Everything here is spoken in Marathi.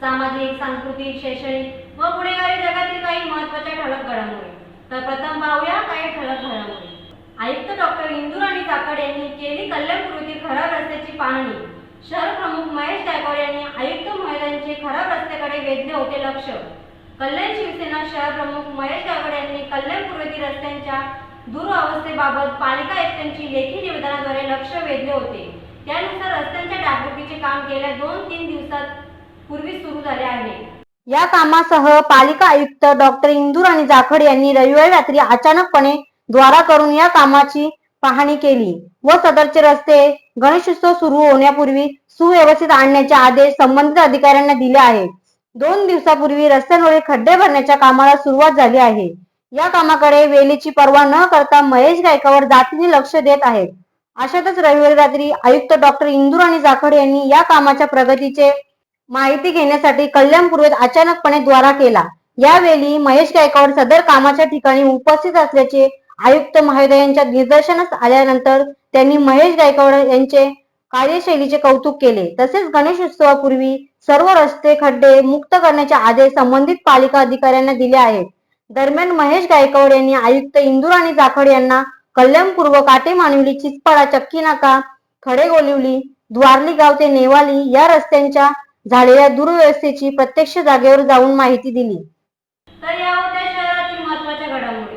सामाजिक सांस्कृतिक शैक्षणिक व गुन्हेगारी जगातील काही महत्त्वाच्या ठळक घडामोडी. तर प्रथम पाहूया काही ठळक घडामोडी. आयुक्त डॉक्टर इंदुराणी काकड यांनी केली कल्याण कृती खराब रस्त्याची पाहणी. शहर प्रमुख महेश गायकवाड यांनी आयुक्त महिलांचे खराब रस्त्याकडे वेधले होते लक्ष. कल्याण शिवसेना शहर प्रमुख महेश गायकवाड यांनी कल्याण पूर्वती रस्त्यांच्या दुरावस्थेबाबत पालिका आयुक्तांची लेखी निवेदनाद्वारे लक्ष वेधले होते. त्यानुसार रस्त्यांच्या डागडुकीचे काम गेल्या दोन तीन दिवसात पूर्वी सुरू झाले आहे. या कामासह पालिका आयुक्त डॉक्टर इंदुराणी जाखड यांनी रविवारी रात्री अचानकपणे द्वारा करून या कामाची पाहणी केली व सदरचे रस्ते गणेशोत्सव सुरू होण्यापूर्वी सुव्यवस्थित आणण्याचे आदेश संबंधित अधिकाऱ्यांना दिले आहेत. दोन दिवसापूर्वी रस्त्यांवरील खड्डे भरण्याच्या कामाला सुरुवात झाली आहे. या कामाकडे वेलीची पर्वा न करता महेश गायकावर जातीने लक्ष देत आहेत. अशातच रविवारी रात्री आयुक्त डॉक्टर इंदूर आणि जाखड यांनी या कामाच्या प्रगतीचे माहिती घेण्यासाठी कल्याणपूर्वेत अचानकपणे द्वारा केला. यावेळी महेश गायकवाड सदर कामाच्या ठिकाणी उपस्थित असल्याचे आयुक्त महोदयांच्या निदर्शनास आल्यानंतर त्यांनी महेश गायकवाड यांचे कार्यशैलीचे कौतुक केले. तसेच गणेशोत्सवापूर्वी सर्व रस्ते खड्डे मुक्त करण्याचे आदेश संबंधित पालिका अधिकाऱ्यांना दिले आहेत. दरम्यान महेश गायकवाड यांनी आयुक्त इंदुराणी जाखड यांना कल्याणपूर्व काटे मानवली चिचपाडा चक्की नाका खडे गोलिवली द्वारली गाव ते नेवाली या रस्त्यांच्या झालेल्या दुर्व्यवस्थेची प्रत्यक्ष जागेवर जाऊन माहिती दिली तर या होत्या शहरातील महत्त्वाच्या घडामोडी